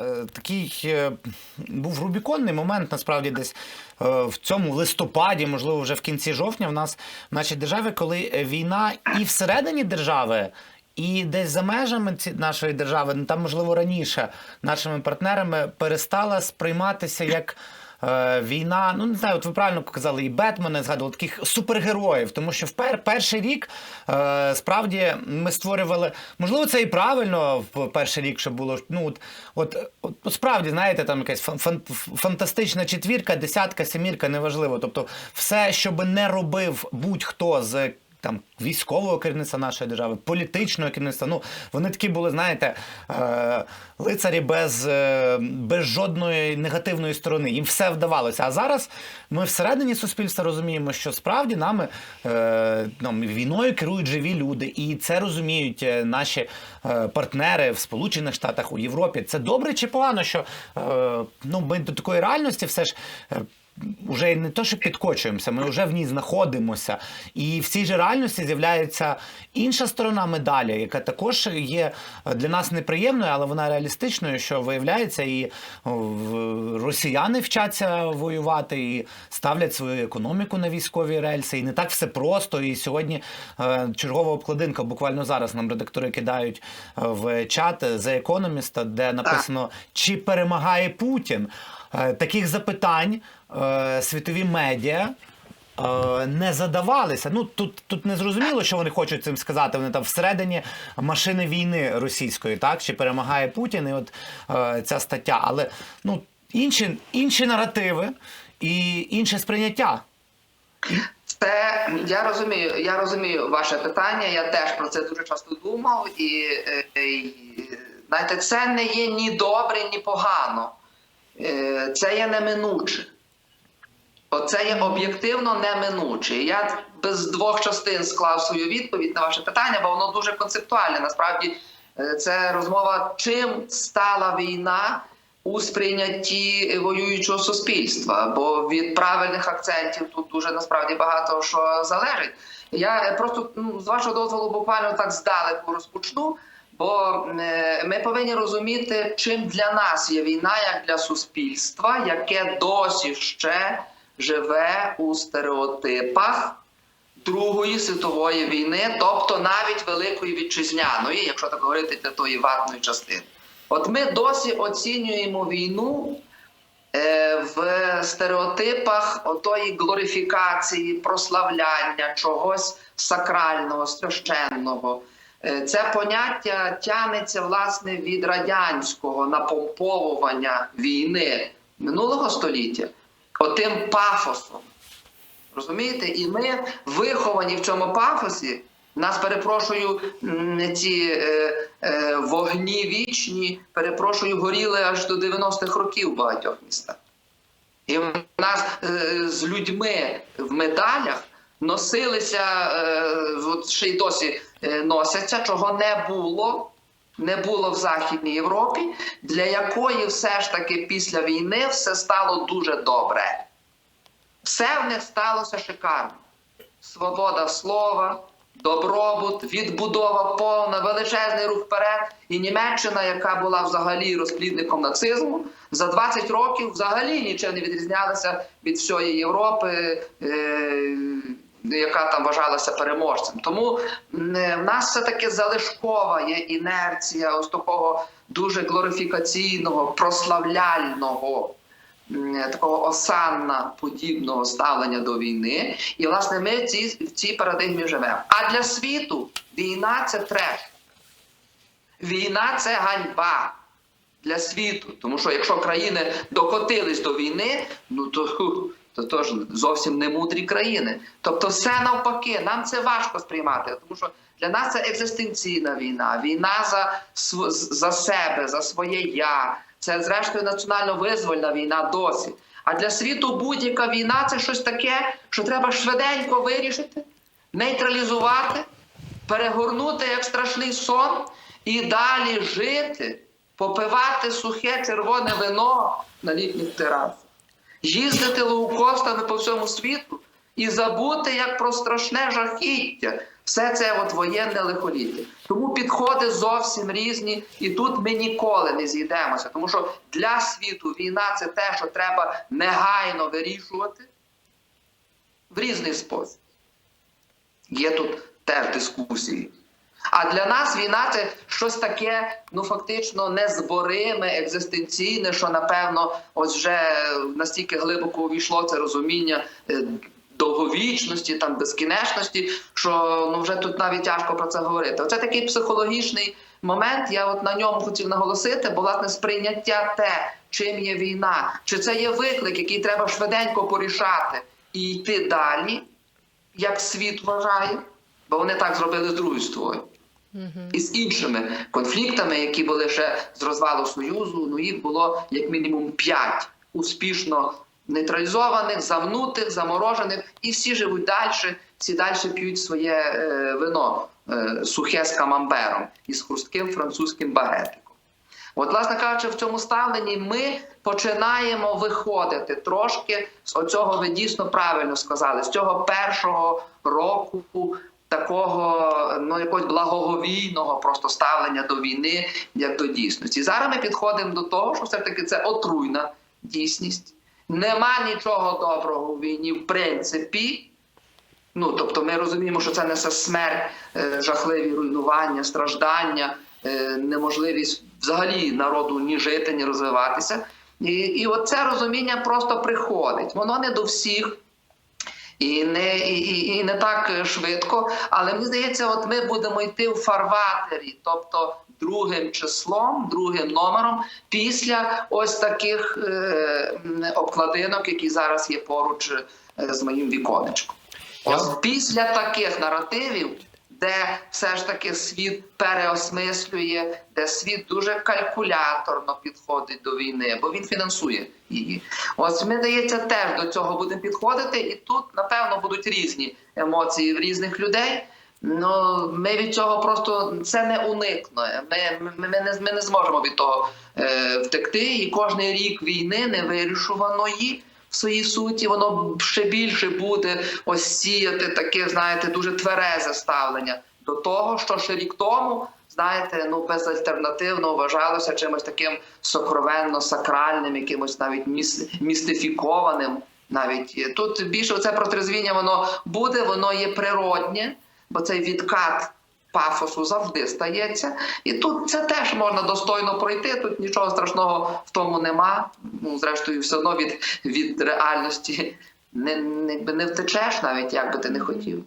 е, такий е, був рубіконний момент, насправді, десь е, в цьому листопаді, можливо, вже в кінці жовтня, в нас в нашій державі, коли війна і всередині держави. І десь за межами ці- нашої держави, ну там можливо раніше, нашими партнерами перестала сприйматися як війна. Ну не знаю, от ви правильно казали, і Бетмена згадували таких супергероїв. Тому що в пер, перший рік е, справді ми створювали, можливо, це і правильно в перший рік, що було ну от, от, от, справді знаєте, там якась фан, фан, фантастична четвірка, десятка, семірка, неважливо. Тобто, все, що би не робив будь-хто з там військового керівництва нашої держави, політичного керівництва. Ну вони такі були, знаєте, е, лицарі без, е, без жодної негативної сторони. Їм все вдавалося. А зараз ми всередині суспільства розуміємо, що справді нами е, ну, війною керують живі люди, і це розуміють е, наші е, партнери в Сполучених Штатах у Європі. Це добре чи погано, що е, ну ми до такої реальності все ж. е, Уже не то, що підкочуємося, ми вже в ній знаходимося. І в цій же реальності з'являється інша сторона медалі, яка також є для нас неприємною, але вона реалістичною, що виявляється, і росіяни вчаться воювати і ставлять свою економіку на військові рельси. І не так все просто. І сьогодні е, чергова обкладинка, буквально зараз нам редактори кидають е, в чат The Economist, де написано, чи перемагає Путін. Е, Таких запитань е, світові медіа е, не задавалися. Ну тут, тут не зрозуміло, що вони хочуть цим сказати. Вони там всередині машини війни російської, так чи перемагає Путін, і от е, ця стаття. Але ну інші, інші наративи і інше сприйняття. Це я розумію. Я розумію ваше питання. Я теж про це дуже часто думав, і, і знаєте, це не є ні добре, ні погано. Е, Це є неминуче. Оце є об'єктивно неминуче. Я без двох частин склав свою відповідь на ваше питання, бо воно дуже концептуальне. Насправді, е, це розмова, чим стала війна у сприйнятті воюючого суспільства. Бо від правильних акцентів тут дуже насправді багато що залежить. Я просто ну, з вашого дозволу буквально так здалеку розпочну. Бо е, ми повинні розуміти, чим для нас є війна, як для суспільства, яке досі ще живе у стереотипах Другої світової війни, тобто навіть Великої вітчизняної, якщо так говорити для тої ватної частини. От ми досі оцінюємо війну е, в стереотипах отої глорифікації, прославляння чогось сакрального, священного. Е, Це поняття тягнеться власне від радянського напомповування війни минулого століття, отим пафосом. Розумієте? І ми виховані в цьому пафосі. Нас перепрошую, ці е, е, вогні вічні, перепрошую, горіли аж до 90-х років в багатьох містах. І в нас е, з людьми в медалях носилися, е, от ще й досі носяться, чого не було. Не було в Західній Європі, для якої все ж таки після війни все стало дуже добре. Все в них сталося шикарно. Свобода слова, добробут, відбудова повна, величезний рух вперед. І Німеччина, яка була взагалі розплідником нацизму, за 20 років взагалі нічим не відрізнялася від всієї Європи, е, яка там вважалася переможцем. Тому е, в нас все-таки залишкова є інерція ось такого дуже глорифікаційного, прославляльного такого осанна подібного ставлення до війни. І, власне, ми в цій, в цій парадигмі живемо. А для світу війна це треш. Війна це ганьба для світу. Тому що якщо країни докотились до війни, ну то. То то зовсім не мудрі країни. Тобто, все навпаки, нам це важко сприймати, тому що для нас це екзистенційна війна, війна за, за себе, за своє я. Це, зрештою, національно-визвольна війна досі. А для світу будь-яка війна це щось таке, що треба швиденько вирішити, нейтралізувати, перегорнути як страшний сон і далі жити, попивати сухе червоне вино на літніх терасах, їздити лоукостами по всьому світу і забути як про страшне жахіття. Все це от воєнне лихоліття. Тому підходи зовсім різні, і тут ми ніколи не зійдемося. Тому що для світу війна це те, що треба негайно вирішувати в різний спосіб. Є тут теж дискусії. А для нас війна це щось таке, ну фактично незбориме, екзистенційне, що напевно, ось вже настільки глибоко увійшло це розуміння е, довговічності, там безкінечності, що ну вже тут навіть тяжко про це говорити. Оце такий психологічний момент. Я от на ньому хотів наголосити, бо власне сприйняття те, чим є війна, чи це є виклик, який треба швиденько порішати і йти далі, як світ вважає, бо вони так зробили з Другою світовою. І з іншими конфліктами, які були ще з розвалу Союзу, ну їх було як мінімум п'ять успішно нейтралізованих, замнутих, заморожених, і всі живуть далі, всі далі п'ють своє е, вино е, сухе з камамбером і з хрустким французьким багетиком. От, власне кажучи, в цьому ставленні ми починаємо виходити трошки з оцього, ви дійсно правильно сказали, з цього першого року такого ну якогось благоговійного просто ставлення до війни як до дійсності. Зараз ми підходимо до того, що все ж таки це отруйна дійсність. Нема нічого доброго у війні, в принципі. Ну, тобто ми розуміємо, що це несе смерть, е, жахливі руйнування, страждання, е, неможливість взагалі народу ні жити, ні розвиватися. І, і от розуміння просто приходить. Воно не до всіх. І не і, і- не так швидко, але мені здається, от ми будемо йти в фарватері, тобто другим числом, другим номером, після ось таких е, обкладинок, які зараз є поруч е, з моїм віконечком. Ось після таких наративів, де все ж таки світ переосмислює, де світ дуже калькуляторно підходить до війни, бо він фінансує її. Ось ми здається, теж до цього будемо підходити, і тут напевно будуть різні емоції в різних людей. Ну ми від цього просто це не уникне. Ми, ми, ми, не, ми не зможемо від того е, втекти. І кожний рік війни невирішуваної в своїй суті, воно ще більше буде ось сіяти таке, знаєте, дуже тверезе ставлення до того, що ще рік тому, знаєте, ну безальтернативно вважалося чимось таким сокровенно сакральним, якимось навіть міс, містифікованим. Навіть тут більше це протрезвіння воно буде, воно є природнє, бо цей відкат пафосу завжди стається. І тут це теж можна достойно пройти. Тут нічого страшного в тому нема. Ну, зрештою, все одно від, від реальності не, не, не втечеш, навіть як би ти не хотів.